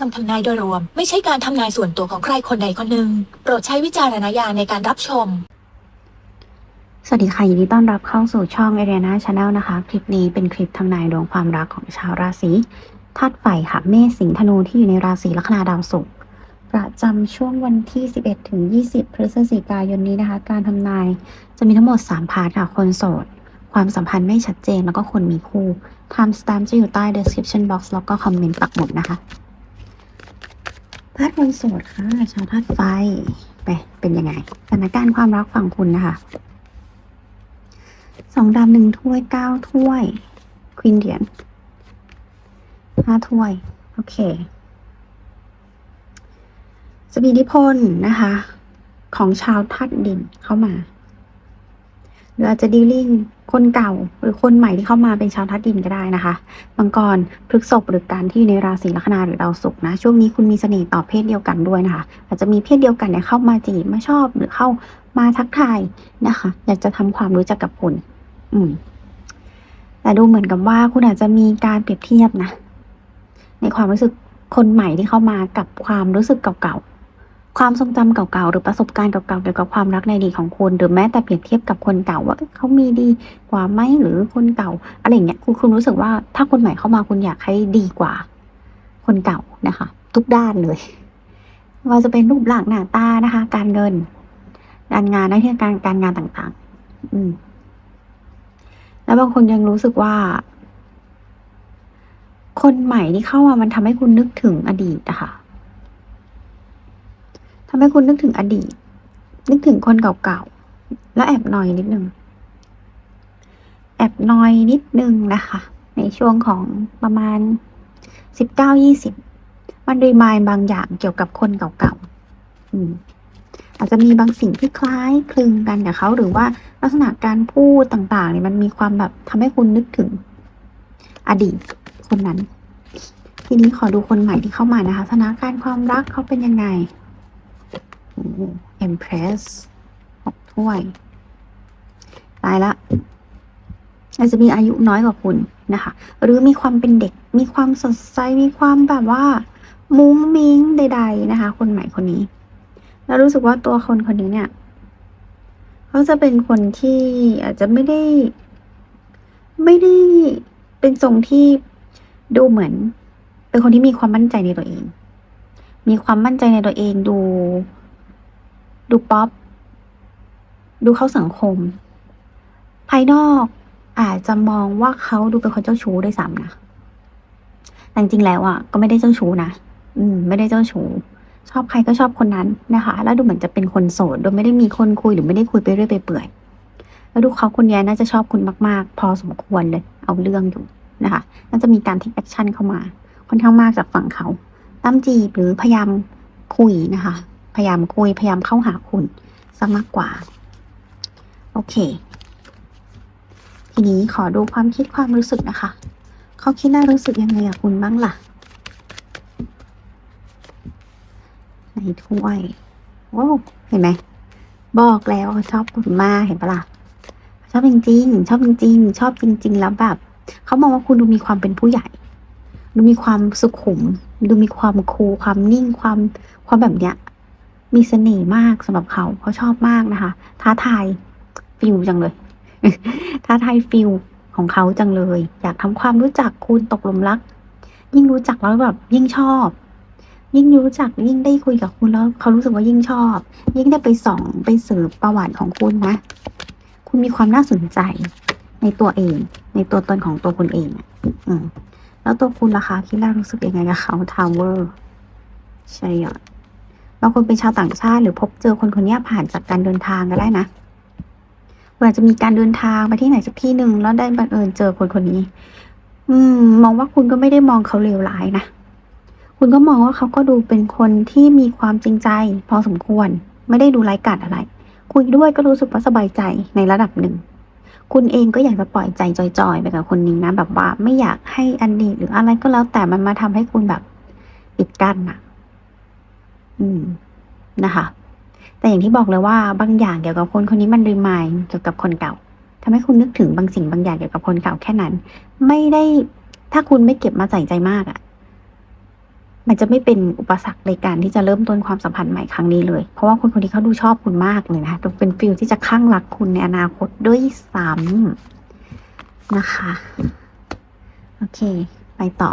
คำทำนายโดยรวม ไม่ใช่การทำนายส่วนตัวของใครคนใดคนหนึ่ง โปรดใช้วิจารณญาณในการรับชม สวัสดีค่ะยินดีต้อนรับเข้าสู่ช่อง a r i a n a Channel นะคะ คลิปนี้เป็นคลิปทำนายดวงความรักของชาวราศีธาตุไฟค่ะเมษสิงห์ธนูที่อยู่ในราศีลัคนาดาวศุกร์ประจำช่วงวันที่ 11 ถึง 20 พฤศจิกายนนี้นะคะ การทำนายจะมีทั้งหมด 3 พาร์ทค่ะ คนโสด ความสัมพันธ์ไม่ชัดเจนแล้วก็คนมีคู่ Time stamp จะอยู่ใต้ description box แล้วก็คอมเมนต์ปักหมุดนะคะ พาร์ทคนโสดค่ะ ชาวธาตุไฟ ไป เป็นยังไง สถานการณ์ความรักฝั่งคุณนะคะ สองดำหนึ่งถ้วยเก้าถ้วย ควีนเหรียญห้าถ้วย โอเคจะมีอิพลนะคะ ของชาวธาตุดินเข้ามาหรืออาจจะดีลลิ่ง คนเก่าหรือคนใหม่ที่เข้ามาเป็นชาวธาตุดินก็ได้นะคะมังกรพฤกษภหรือการที่อยู่ในราศีลัคนาหรือดาวศุกร์นะ ช่วงนี้คุณมีเสน่ห์ต่อเพศเดียวกันด้วยนะคะ อาจจะมีเพศเดียวกันเนี่ยเข้ามาจีบมาชอบหรือเข้ามาทักทายนะคะ อยากจะทำความรู้จักกับคุณอืมแต่ดูเหมือนกับว่าคุณอาจจะมีการเปรียบเทียบนะ ในความรู้สึกคนใหม่ที่เข้ามากับความรู้สึกเก่าๆ ความทรงจำเก่าๆ หรือประสบการณ์เก่าๆ เกี่ยวกับความรักในอดีตของคุณ หรือแม้แต่เปรียบเทียบกับคนเก่าว่าเขามีดีกว่าไหมหรือคนเก่าอะไรอย่างเงี้ยคุณคุณรู้สึกว่าถ้าคนใหม่เข้ามาคุณอยากให้ดีกว่า คนเก่านะคะ ทุกด้านเลย ว่าจะเป็นรูปร่างหน้าตานะคะ การเงิน การงานหน้าที่การการงานต่างๆ อืม แล้วบางคนยังรู้สึกว่า คนใหม่ที่เข้ามามันทำให้คุณนึกถึงอดีตอะคะ ทำให้คุณนึกถึงอดีต นึกถึงคนเก่าๆ แล้วแอบนอยนิดนึง แอบนอยนิดนึงนะคะ ในช่วงของประมาณสิบเก้ายี่สิบมันรีมายบางอย่างเกี่ยวกับคนเก่าๆอืมอาจจะมีบางสิ่งที่คล้ายคลึงกันกับเขาหรือว่าลักษณะการพูดต่างๆเนี่ยมันมีความแบบทำให้คุณนึกถึง อดีตคนนั้น ทีนี้ขอดูคนใหม่ที่เข้ามานะคะสถานการณ์ความรักเขาเป็นยังไง โอ้ Empress หกถ้วย ตายละ อาจจะมีอายุน้อยกว่าคุณนะคะ หรือมีความเป็นเด็ก มีความสดใส มีความแบบว่า มุ้งมิ้งใด ๆ นะคะ คนใหม่คนนี้ แล้วรู้สึกว่าตัวคนคนนี้เนี่ยเขาจะเป็นคนที่อาจจะไม่ได้ ไม่ได้เป็นทรงที่ดูเหมือน เป็นคนที่มีความมั่นใจในตัวเอง มีความมั่นใจในตัวเองดู ดูป๊อป ดูเข้าสังคม ภายนอกอาจจะมองว่าเขาดูเป็นคนเจ้าชู้ด้วยซ้ำนะแต่จริงๆแล้วอะก็ไม่ได้เจ้าชู้นะอืม ไม่ได้เจ้าชู้ชอบใครก็ชอบคนนั้นนะคะ แล้วดูเหมือนจะเป็นคนโสดโดยไม่ได้มีคนคุยหรือไม่ได้คุยไปเรื่อยไปเปื่อย แล้วดูเขาคนนี้น่าจะชอบคุณมาก ๆ พอสมควรเลย เอาเรื่องอยู่นะคะ น่าจะมีการเทคแอคชั่นเข้ามาค่อนข้างมากจากฝั่งเขาตามจีบหรือพยายามคุยนะคะ พยายามคุย พยายามเข้าหาคุณซะมากกว่า โอเค ทีนี้ขอดูความคิดความรู้สึกนะคะ เขาคิดน่ารู้สึกยังไงกับคุณบ้างล่ะในถ้วยว้าวเห็นไหม บอกแล้วชอบคุณมากเห็นปะล่ะชอบจริงๆ ชอบจริงๆ ชอบจริง ๆ แล้วแบบเขามองว่าคุณดูมีความเป็นผู้ใหญ่ ดูมีความสุขุม ดูมีความคูลความนิ่งความความแบบเนี้ย มีเสน่ห์มากสำหรับเขาเขาชอบมากนะคะ ท้าทายฟิลจังเลย ท้าทายฟิลของเขาจังเลย อยากทำความรู้จักคุณตกหลุมรัก ยิ่งรู้จักแล้วแบบยิ่งชอบ ยิ่งรู้จักยิ่งได้คุยกับคุณแล้วเขารู้สึกว่ายิ่งชอบ ยิ่งได้ไปส่องไปสืบประวัติของคุณนะ คุณมีความน่าสนใจในตัวเอง ในตัวตนของตัวคุณเองอืมแล้วตัวคุณล่ะคะคิดแล้วรู้สึกยังไงกับเขาทาวเวอร์ใช่อะ บางคนเป็นชาวต่างชาติ หรือพบเจอคนคนนี้ผ่านจากการเดินทางก็ได้นะเผื่อจะมีการเดินทางไปที่ไหนสักที่หนึ่งแล้วได้บังเอิญเจอคนคนนี้ อืม มองว่าคุณก็ไม่ได้มองเขาเลวร้ายนะคุณก็มองว่าเขาก็ดูเป็นคนที่มีความจริงใจ พอสมควร ไม่ได้ดูไร้กาดอะไร คุยด้วยก็รู้สึกว่าสบายใจในระดับหนึ่ง คุณเองก็อยากจะปล่อยใจจอยๆไปกับคนนี้นะ แบบว่าไม่อยากให้อดีตหรืออะไรก็แล้วแต่มันมาทำให้คุณแบบปิดกั้นอะ อืมนะคะ แต่อย่างที่บอกเลยว่าบางอย่างเกี่ยวกับคนคนนี้มันรีมายเกี่ยวกับคนเก่าทำให้คุณนึกถึงบางสิ่งบางอย่างเกี่ยวกับคนเก่าแค่นั้น ไม่ได้ถ้าคุณไม่เก็บมาใส่ใจมากอะมันจะไม่เป็นอุปสรรคในการที่จะเริ่มต้นความสัมพันธ์ใหม่ครั้งนี้เลย เพราะว่าคนคนนี้เขาดูชอบคุณมากเลยนะดูเป็นฟิลที่จะข้างรักคุณในอนาคตด้วยซ้ำนะคะ โอเค ไปต่อ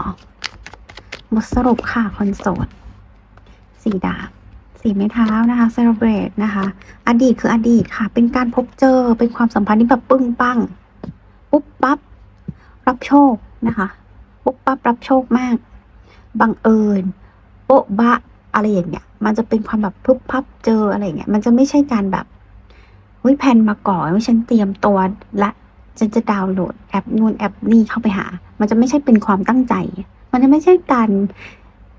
บทสรุปค่ะคนโสด สีดาบสีไม้เท้านะคะ celebrate นะคะ อดีตคืออดีตค่ะ เป็นการพบเจอ เป็นความสัมพันธ์ที่แบบปึ้งปังปุ๊บปั๊บ รับโชคนะคะ ปุ๊บปั๊บรับโชคมาก บังเอิญ โป๊ะบะ อะไรอย่างเงี้ย มันจะเป็นความแบบพึบพับเจออะไรเงี้ย มันจะไม่ใช่การแบบเฮ้ยแผนมาก่อนว่าฉันเตรียมตัวและฉันจะดาวน์โหลดแอปนู่นแอปนี่เข้าไปหา มันจะไม่ใช่เป็นความตั้งใจ มันจะไม่ใช่การ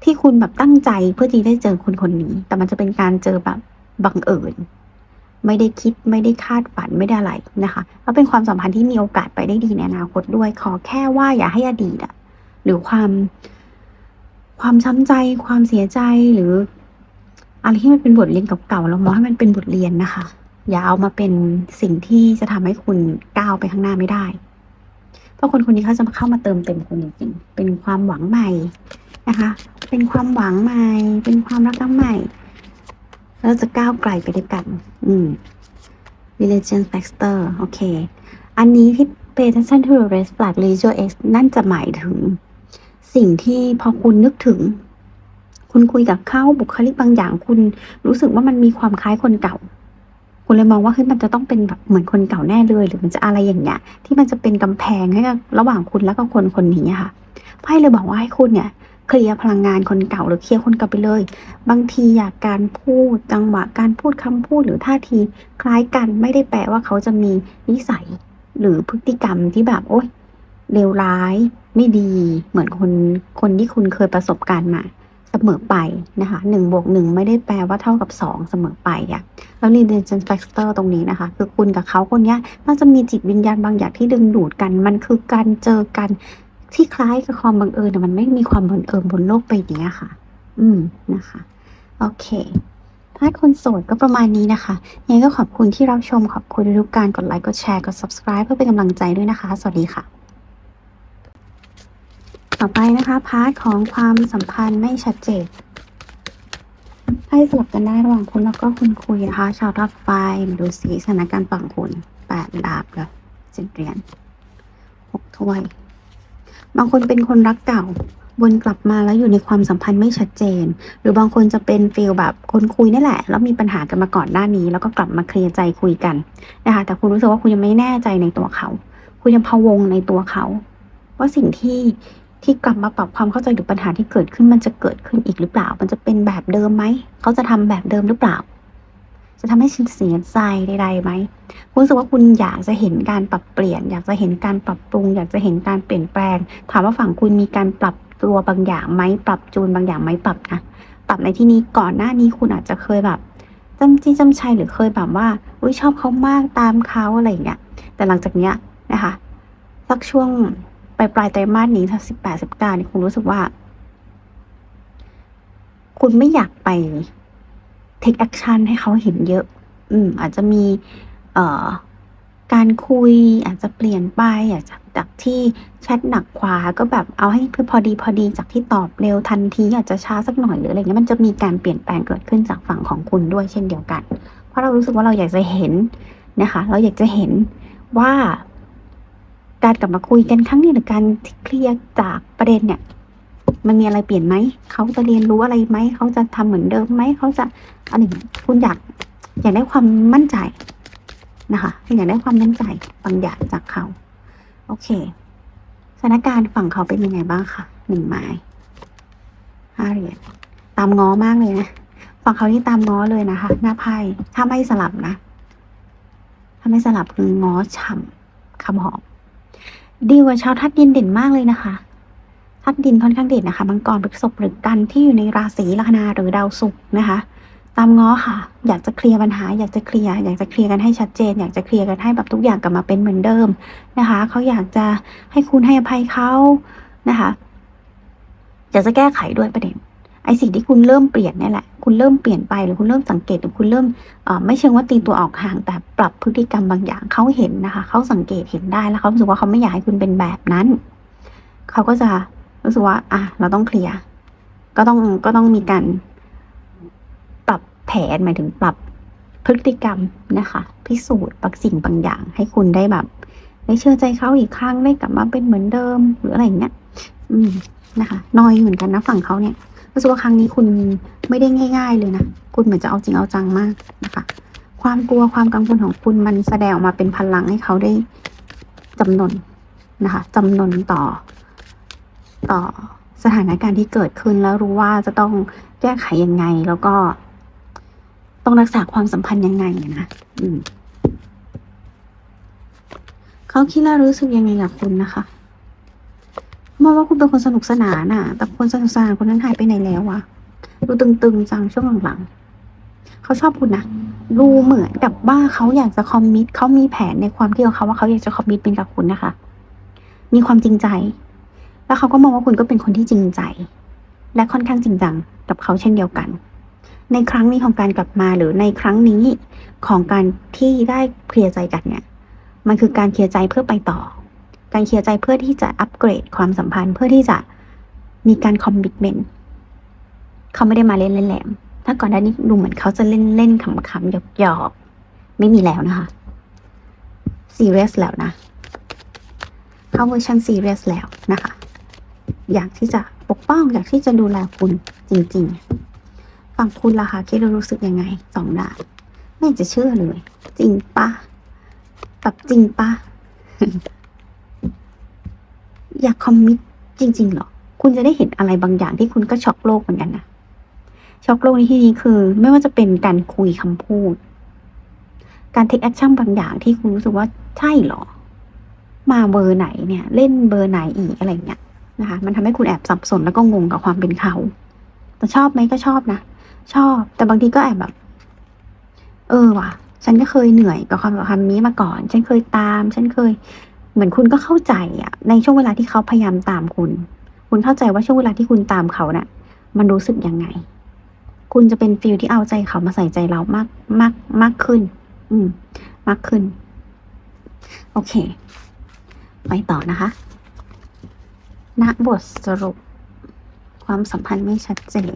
ที่คุณแบบตั้งใจเพื่อที่ได้เจอคนคนนี้ แต่มันจะเป็นการเจอแบบบังเอิญไม่ได้คิดไม่ได้คาดฝันไม่ได้อะไรนะคะแล้วเป็นความสัมพันธ์ที่มีโอกาสไปได้ดีในอนาคตด้วย ขอแค่ว่าอย่าให้อดีตอะหรือความ ความช้ำใจ ความเสียใจหรืออะไรที่มันเป็นบทเรียนเก่าๆเรามองให้มันเป็นบทเรียนนะคะ อย่าเอามาเป็นสิ่งที่จะทำให้คุณก้าวไปข้างหน้าไม่ได้ เพราะคนคนนี้เขาจะมาเข้ามาเติมเต็มคุณจริงๆเป็นความหวังใหม่ นะคะ เป็นความหวังใหม่ เป็นความรักครั้งใหม่แล้วจะก้าวไกลไปด้วยกัน อืม religion factor โอเค อันนี้ที่ pay attention to the red flag religion x นั่นจะหมายถึง สิ่งที่พอคุณนึกถึง คุณคุยกับเขาบุคลิกบางอย่าง คุณรู้สึกว่ามันมีความคล้ายคนเก่า คุณเลยมองว่าเฮ้ยมันจะต้องเป็นแบบเหมือนคนเก่าแน่เลย หรือมันจะอะไรอย่างเงี้ย ที่มันจะเป็นกำแพงให้กับระหว่างคุณแล้วก็คนคนนี้ค่ะไพ่เลยบอกว่าให้คุณเนี่ย เคลียร์พลังงานคนเก่าหรือเคลียร์คนเก่าไปเลย บางทีอยากการพูดจังหวะการพูดคำพูดหรือท่าทีคล้ายกันไม่ได้แปลว่าเขาจะมีนิสัยหรือพฤติกรรมที่แบบโอ๊ยเลวร้ายไม่ดีเหมือนคนคนที่คุณเคยประสบการณ์มาเสมอไปนะคะหนึ่งบวกหนึ่งไม่ได้แปลว่าเท่ากับสองเสมอไปอะแล้ว religion factor ตรงนี้นะคะ คือคุณกับเขาคนนี้ยน่าจะมีจิตวิญญาณบางอย่างที่ดึงดูดกัน มันคือการเจอกัน ที่คล้ายกับความบังเอิญแต่มันไม่มีความบังเอิญบนโลกใบนี้ค่ะ อืมนะคะ โอเคพาร์ทคนโสดก็ประมาณนี้นะคะยังไงก็ขอบคุณที่รับชมขอบคุณทุกการกดไลค์กดแชร์กด subscribe เพื่อเป็นกำลังใจด้วยนะคะ สวัสดีค่ะ ต่อไปนะคะพาร์ทของความสัมพันธ์ไม่ชัดเจนให้สลับกันได้ระหว่างคุณแล้วก็คุณคุยนะคะ ชาวทับไฟมาดูสีสถานการณ์ฝั่งคุณแปดดาบเลยสิบเหรียญหกถ้วย บางคนเป็นคนรักเก่าวนกลับมาแล้วอยู่ในความสัมพันธ์ไม่ชัดเจน หรือบางคนจะเป็นฟีลแบบคนคุยนี่แหละ แล้วมีปัญหากันมาก่อนหน้านี้ แล้วก็กลับมาเคลียร์ใจคุยกันนะคะแต่คุณรู้สึกว่าคุณยังไม่แน่ใจในตัวเขา คุณยังพะวงในตัวเขา ว่าสิ่งที่ที่กลับมาปรับความเข้าใจหรือปัญหาที่เกิดขึ้นมันจะเกิดขึ้นอีกหรือเปล่า มันจะเป็นแบบเดิมไหมเขาจะทำแบบเดิมหรือเปล่า จะทำให้ฉันเสียใจใดๆไหมคุณรู้สึกว่าคุณอยากจะเห็นการปรับเปลี่ยน อยากจะเห็นการปรับปรุง อยากจะเห็นการเปลี่ยนแปลง ถามว่าฝั่งคุณมีการปรับตัวบางอย่างไหมปรับจูนบางอย่างไหมปรับนะปรับในที่นี้ก่อนหน้านี้คุณอาจจะเคยแบบจำจี้จำชัยหรือเคยแบบว่าอุ้ยชอบเขามากตามเขาอะไรอย่างเงี้ยแต่หลังจากเนี้ยนะคะสักช่วงปลายปลายไตรมาสนี้ถ้าสิบแปดสิบเก้านี่คุณรู้สึกว่า คุณไม่อยากไป take action ให้เขาเห็นเยอะ อืม อาจจะมีเอ่อการคุย อาจจะเปลี่ยนไปอาจจะจากที่แชทหนักขวาก็แบบเอาให้พอดีพอดีจากที่ตอบเร็วทันทีอาจจะช้าสักหน่อยหรืออะไรเงี้ยมันจะมีการเปลี่ยนแปลงเกิดขึ้นจากฝั่งของคุณด้วยเช่นเดียวกัน เพราะเรารู้สึกว่าเราอยากจะเห็นนะคะ เราอยากจะเห็นว่าการกลับมาคุยกันครั้งนี้หรือการเคลียร์จากประเด็นเนี่ย มันมีอะไรเปลี่ยนไหม เขาจะเรียนรู้อะไรไหม เขาจะทำเหมือนเดิมไหม เขาจะอะไรอย่งคุณอยากอยากได้ความมั่นใจนะคะอยากได้ความมั่นใจบางอย่างจากเขา โอเค สถานการณ์ฝั่งเขาเป็นยังไงบ้างคะหนึ่งไม้ห้าเหรียญตามง้อมากเลยนะฝั่งเขานี่ตามง้อเลยนะคะ หน้าไพ่ถ้าไม่สลับนะ ถ้าไม่สลับคือง้อฉ่ำคำหอมดีกว่าชาวทัดดินเด่นมากเลยนะคะ ทัดดินค่อนข้างเด่นนะคะมังกรพฤษภหรือกันที่อยู่ในราศีลัคนาหรือดาวศุกร์นะคะ ตามง้อค่ะ อยากจะเคลียร์ปัญหา อยากจะเคลียร์อยากจะเคลียร์กันให้ชัดเจน อยากจะเคลียร์กันให้แบบทุกอย่างกลับมาเป็นเหมือนเดิมนะคะเขาอยากจะให้คุณให้อภัยเขานะคะอยากจะแก้ไขด้วยประเด็นไอสิ่งที่คุณเริ่มเปลี่ยนนี่แหละ คุณเริ่มเปลี่ยนไปหรือคุณเริ่มสังเกตหรือคุณเริ่มไม่เชิงว่าตีตัวออกห่าง แต่ปรับพฤติกรรมบางอย่างเขาเห็นนะคะเขาสังเกตเห็นได้แล้วเขารู้สึกว่าเขาไม่อยากให้คุณเป็นแบบนั้นเขาก็จะ รู้สึกว่า อะ เราต้องเคลียร์ก็ต้องก็ต้องมีการปรับแผนหมายถึงปรับพฤติกรรมนะคะ พิสูจน์บางสิ่งบางอย่าง ให้คุณได้แบบได้เชื่อใจเขาอีกครั้งได้กลับมาเป็นเหมือนเดิม หรืออะไรอย่างเงี้ยอืมนะคะนอยเหมือนกันนะฝั่งเขาเนี่ยรู้สึกว่าครั้งนี้คุณไม่ได้ง่าย ๆ เลยนะคุณเหมือนจะเอาจริงเอาจังมากนะคะ ความกลัวความกังวลของคุณมันแสดงออกมาเป็นพลังให้เขาได้จำนนนะคะจำนนต่อต่อ สถานการณ์ที่เกิดขึ้นแล้วรู้ว่าจะต้องแก้ไขยังไง แล้วก็ ต้องรักษาความสัมพันธ์ยังไงนะอืมเขาคิดและรู้สึกยังไงกับคุณนะคะมองว่าคุณเป็นคนสนุกสนานอะแต่คนสนุกสนานคนนั้นหายไปไหนแล้วอะดูตึงๆจังช่วงหลังๆเขาชอบคุณนะดูเหมือนกับว่าเขาอยากจะคอมมิตเขามีแผนในความคิดของเขาว่าเขาอยากจะคอมมิตเป็นกับคุณนะคะ มีความจริงใจ แล้วเขาก็มองว่าคุณก็เป็นคนที่จริงใจ และค่อนข้างจริงจังกับเขาเช่นเดียวกัน ในครั้งนี้ของการกลับมาหรือในครั้งนี้ของการที่ได้เคลียร์ใจกันเนี่ย มันคือการเคลียร์ใจเพื่อไปต่อ การเคลียร์ใจเพื่อที่จะอัปเกรดความสัมพันธ์เพื่อที่จะมีการคอมมิ t เมนต์เขาไม่ได้มาเล่นเล่นแหลมถ้าก่อนหน้านี้ดูเหมือนเขาจะเล่นเล่นขำๆหยอกหยอกๆไม่มีแล้วนะคะซีเรียสแล้วนะ เข้าเวอร์ชันซีเรียสแล้วนะคะ อยากที่จะปกป้อง อยากที่จะดูแลคุณจริง ๆ ฝั่งคุณล่ะคะคิดแล้วรู้สึกยังไงสองดาไม่จะเชื่อเลย จริงปะแบบจริงปะอยากคอมมิตจริง ๆ หรอ คุณจะได้เห็นอะไรบางอย่างที่คุณก็ช็อกโลกเหมือนกันนะช็อกโลกในที่นี้คือ ไม่ว่าจะเป็นการคุยคำพูด การเทคแอคชั่นบางอย่างที่คุณรู้สึกว่าใช่หรอ มาเบอร์ไหนเนี่ย เล่นเบอร์ไหนอีกอะไรเงี้ย นะคะ มันทำให้คุณแอบสับสนแล้วก็งงกับความเป็นเขา แต่ชอบไหมก็ชอบนะ ชอบ แต่บางทีก็แอบแบบ เออว่ะ ฉันก็เคยเหนื่อยกับความสัมพันธ์นี้มาก่อน ฉันเคยตาม ฉันเคย เหมือนคุณก็เข้าใจอะในช่วงเวลาที่เขาพยายามตามคุณ คุณเข้าใจว่าช่วงเวลาที่คุณตามเขานะ่ะ มันรู้สึกยังไง คุณจะเป็นฟิลที่เอาใจเขามาใส่ใจเรามาก มาก มากขึ้น อืม มากขึ้น โอเค ไปต่อนะคะ ณบทสรุป ความสัมพันธ์ไม่ชัดเจน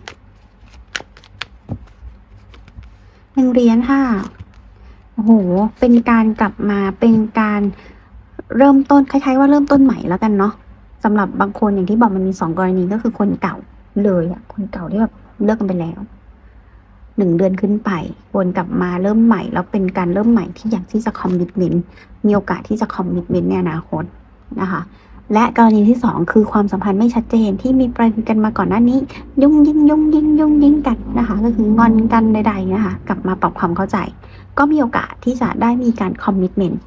หนึ่งเหรียญค่ะโอ้โห เป็นการกลับมาเป็นการเริ่มต้นคล้ายๆ ว่าเริ่มต้นใหม่แล้วกันเนาะสำหรับบางคนอย่างที่บอกมันมีสองกรณีก็คือคนเก่าเลยอะคนเก่าที่แบบเลิกกันไปแล้วหนึ่งเดือนขึ้นไปวนกลับมาเริ่มใหม่ แล้วเป็นการเริ่มใหม่ที่อยากที่จะคอมมิ t เมนต์มีโอกาสที่จะคอมมิ t เมนต์ในอนาคตนะคะ และกรณีที่สองคือความสัมพันธ์ไม่ชัดเจนที่มีประเด็นกันมาก่อนหน้านี้ ยุ่งยิ่งยุ่งยิ่งยุ่งยิ่งกันนะคะ ก็คืองอนกันใดๆนะคะกลับมาปรับความเข้าใจ ก็มีโอกาสที่จะได้มีการคอมมิ t เมนต์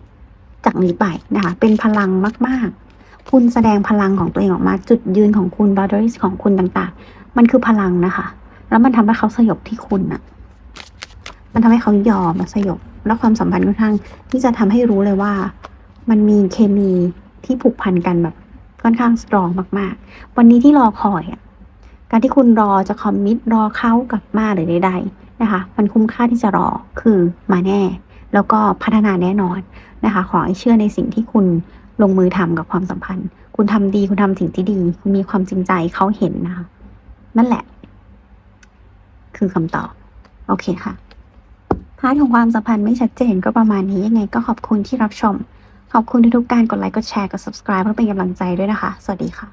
จากนี้ไปนะคะเป็นพลังมาก ๆ คุณแสดงพลังของตัวเองออกมาจุดยืนของคุณบาร์ดอริสของคุณต่างๆ มันคือพลังนะคะ แล้วมันทำให้เขาสยบที่คุณอะมันทำให้เขายอมสยบ แล้วความสัมพันธ์ค่อนข้างที่จะทำให้รู้เลยว่า มันมีเคมี ที่ผูกพันกันแบบค่อนข้างสตรองมาก ๆ วันนี้ที่รอคอยอะการที่คุณรอจะคอมมิตรอเขากลับมาหรือใดๆนะคะ มันคุ้มค่าที่จะรอคือมาแน่ แล้วก็พัฒนาแน่นอนนะคะ ขอให้เชื่อในสิ่งที่คุณลงมือทำกับความสัมพันธ์ คุณทำดีคุณทำสิ่งที่ดี คุณมีความจริงใจเขาเห็นนะคะ นั่นแหละ คือคำตอบ โอเคค่ะพาร์ทของความสัมพันธ์ไม่ชัดเจนก็ประมาณนี้ยังไงก็ขอบคุณที่รับชม ขอบคุณทุกๆการกดไลค์กดแชร์กด subscribe เพื่อเป็นกำลังใจด้วยนะคะ สวัสดีค่ะ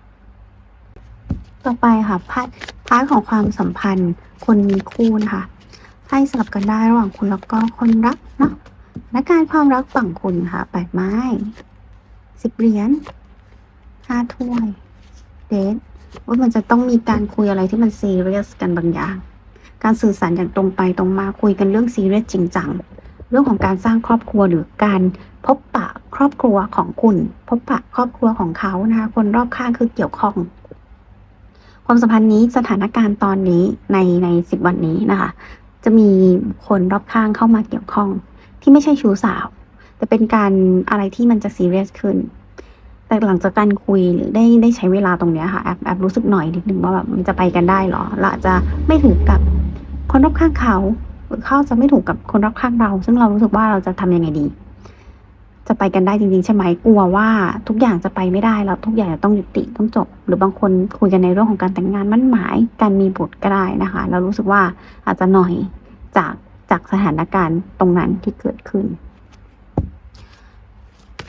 ต่อไปค่ะพาร์ทพาร์ทของความสัมพันธ์คนมีคู่นะคะให้สลับกันได้ระหว่างคุณแล้วก็คนรักเนาะและการความรักฝั่งคุณค่ะแปดไม้สิบเหรียญห้าถ้วยเดทว่ามันจะต้องมีการคุยอะไรที่มันซีเรียสกันบางอย่าง การสื่อสารอย่างตรงไปตรงมาคุยกันเรื่องซีเรียสจริงจัง เรื่องของการสร้างครอบครัวหรือการพบปะ ครอบครัวของคุณ พบปะครอบครัวของเขานะคะคนรอบข้างคือเกี่ยวข้อง ความสัมพันธ์นี้สถานการณ์ตอนนี้ในในสิบวันนี้นะคะ จะมีคนรอบข้างเข้ามาเกี่ยวข้อง ที่ไม่ใช่ชู้สาว แต่เป็นการอะไรที่มันจะซีเรียสขึ้น แต่หลังจากการคุยหรือได้ได้ใช้เวลาตรงเนี้ยค่ะแอบแอบรู้สึกหน่อยนิดนึงว่าแบบมันจะไปกันได้เหรอเราจะไม่ถูกกับคนรอบข้างเขาหรือเขาจะไม่ถูกกับคนรอบข้างเรา ซึ่งเรารู้สึกว่าเราจะทำยังไงดี จะไปกันได้จริงๆ ใช่ไหมกลัวว่าทุกอย่างจะไปไม่ได้แล้วทุกอย่างจะต้องยุติต้องจบ หรือบางคนคุยกันในเรื่องของการแต่งงานมั่นหมาย การมีบุตรก็ได้นะคะเรารู้สึกว่าอาจจะหน่อยจากจากสถานการณ์ตรงนั้นที่เกิดขึ้น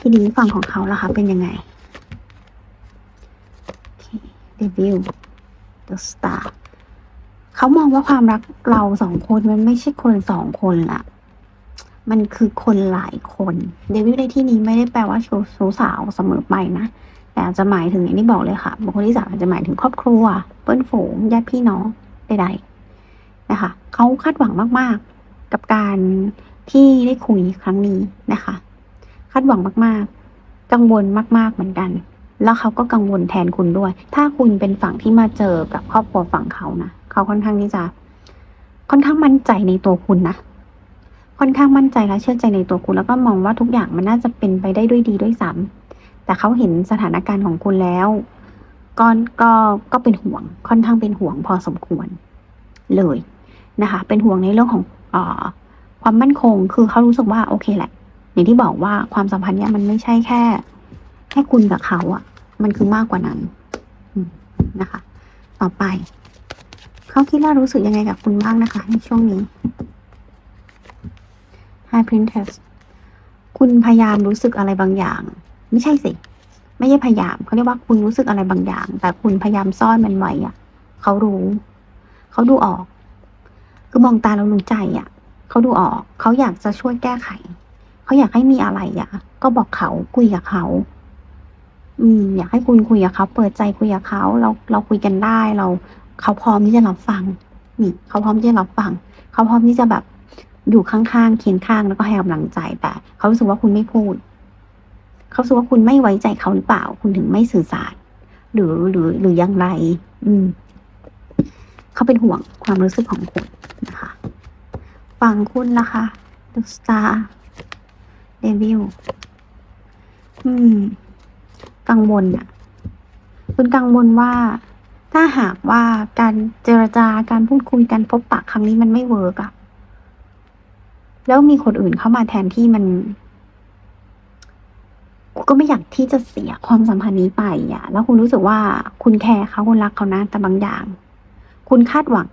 ทีนี้ฝั่งของเขาล่ะคะเป็นยังไงเดวิล The Star เขามองว่าความรักเราสองคนมันไม่ใช่คนสองคนละ มันคือคนหลายคนเดวิลในที่นี้ไม่ได้แปลว่าชู้ชู้สาวเสมอไปนะ แต่อาจจะหมายถึงอย่างที่บอกเลยค่ะบุคคลที่สามอาจจะหมายถึงครอบครัว เพื่อนฝูงญาติพี่น้องใดๆนะคะเขาคาดหวังมากๆ กับการที่ได้คุยครั้งนี้นะคะ คาดหวังมากๆ กังวลมาก ๆเหมือนกัน แล้วเขาก็กังวลแทนคุณด้วย ถ้าคุณเป็นฝั่งที่มาเจอกับครอบครัวฝั่งเขานะเขาค่อนข้างที่จะ ค่อนข้างมั่นใจในตัวคุณนะ ค่อนข้างมั่นใจและเชื่อใจในตัวคุณ แล้วก็มองว่าทุกอย่างมันน่าจะเป็นไปได้ด้วยดีด้วยซ้ำแต่เขาเห็นสถานการณ์ของคุณแล้วก็ก็ก็เป็นห่วงค่อนข้างเป็นห่วงพอสมควรเลยนะคะ เป็นห่วงในเรื่องของอความมั่นคง คือเขารู้สึกว่าโอเคแหละ อย่างที่บอกว่าความสัมพันธ์เนี้ยมันไม่ใช่แค่ แค่คุณกับเขาอะมันคือมากกว่านั้นนะคะ ต่อไป เขาคิดว่ารู้สึกยังไงกับคุณบ้างนะคะ ในช่วงนี้ High Princess คุณพยายามรู้สึกอะไรบางอย่าง ไม่ใช่สิ ไม่ใช่พยายามเขาเรียกว่าคุณรู้สึกอะไรบางอย่าง แต่คุณพยายามซ่อนมันไว้อะเขารู้ เขาดูออก คือมองตาเรารู้ใจอะเขาดูออก เขาอยากจะช่วยแก้ไข เขาอยากให้มีอะไรอะ ก็บอกเขาคุยกับเขา อืม อยากให้คุณคุยกับเขาเปิดใจคุยกับเขาเราเราคุยกันได้เรา เขาพร้อมที่จะรับฟังนี่เขาพร้อมที่จะรับฟัง เขาพร้อมที่จะแบบ อยู่ข้างๆเคียงข้างแล้วก็ให้กำลังใจแต่เขารู้สึกว่าคุณไม่พูด เขารู้สึกว่าคุณไม่ไว้ใจเขาหรือเปล่า คุณถึงไม่สื่อสาร หรือหรือหรือยังไร อืม เขาเป็นห่วงความรู้สึกของคุณนะคะฝั่งคุณล่ะคะ The Star Devil อืม กังวลอะคุณกังวลว่าถ้าหากว่าการเจรจาการพูดคุยกันพบปะครั้งนี้มันไม่เวิร์กอะ แล้วมีคนอื่นเข้ามาแทนที่มันคุณก็ไม่อยากที่จะเสียความสัมพันธ์นี้ไปอะ แล้วคุณรู้สึกว่าคุณแคร์เขาคุณรักเขานะแต่บางอย่าง คุณคาดหวัง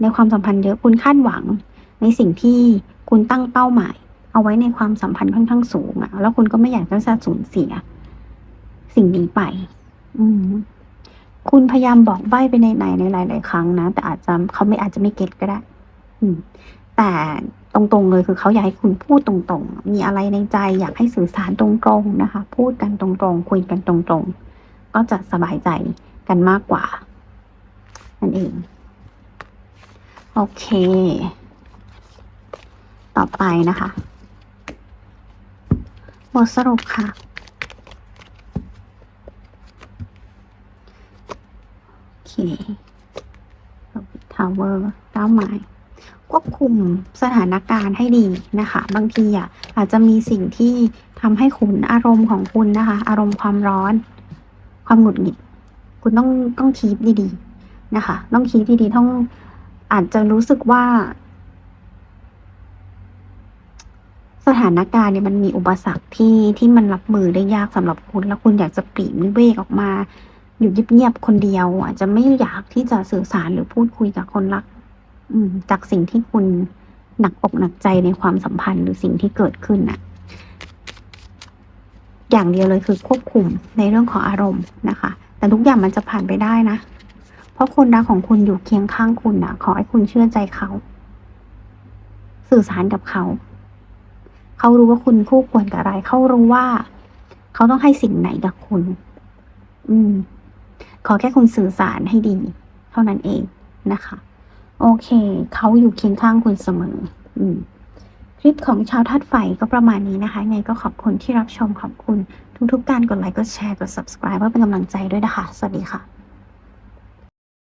ในความสัมพันธ์เยอะคุณคาดหวัง ในสิ่งที่คุณตั้งเป้าหมาย เอาไว้ในความสัมพันธ์ค่อนข้างสูงอะ แล้วคุณก็ไม่อยากจะสูญเสีย สิ่งนี้ไป อืมคุณพยายามบอกใบ้ไปในในในหลาย ๆ ครั้งนะแต่อาจจะเขาไม่อาจจะไม่เก็ตก็ได้ อืม แต่ ตรงๆเลยคือเขาอยากให้คุณพูดตรงๆ มีอะไรในใจอยากให้สื่อสารตรงๆนะคะ พูดกันตรงๆ คุยกันตรงๆ ก็จะสบายใจกันมากกว่านั่นเอง โอเค ต่อไปนะคะบทสรุปค่ะโอเคทาวเวอร์เป้าหมาย ควบคุมสถานการณ์ให้ดีนะคะ บางทีอะอาจจะมีสิ่งที่ทำให้คุณอารมณ์ของคุณนะคะ อารมณ์ความร้อน ความหงุดหงิด คุณต้องต้องคีบดีๆนะคะ ต้องคีบดีๆต้องอาจจะรู้สึกว่า สถานการณ์เนี่ยมันมีอุปสรรคที่ที่มันรับมือได้ยากสำหรับคุณ แล้วคุณอยากจะปลีกวิเวกออกมา อยู่เงียบๆคนเดียว อาจจะไม่อยากที่จะสื่อสารหรือพูดคุยกับคนรัก จากสิ่งที่คุณหนักอกหนักใจในความสัมพันธ์หรือสิ่งที่เกิดขึ้นน่ะ อย่างเดียวเลยคือควบคุมในเรื่องของอารมณ์นะคะ แต่ทุกอย่างมันจะผ่านไปได้นะ เพราะคนรักของคุณอยู่เคียงข้างคุณนะขอให้คุณเชื่อใจเขา สื่อสารกับเขา เขารู้ว่าคุณคู่ควรกับอะไร เขารู้ว่า เขาต้องให้สิ่งไหนกับคุณ อืม ขอแค่คุณสื่อสารให้ดี เท่านั้นเองนะคะ โอเค เขาอยู่เคียงข้างคุณเสมอ อืม คลิปของชาวทัดไฟก็ประมาณนี้นะคะยังไงก็ขอบคุณที่รับชมขอบคุณทุกๆการกดไลค์กดแชร์กด subscribe เพื่อเป็นกำลังใจด้วยนะคะ สวัสดีค่ะ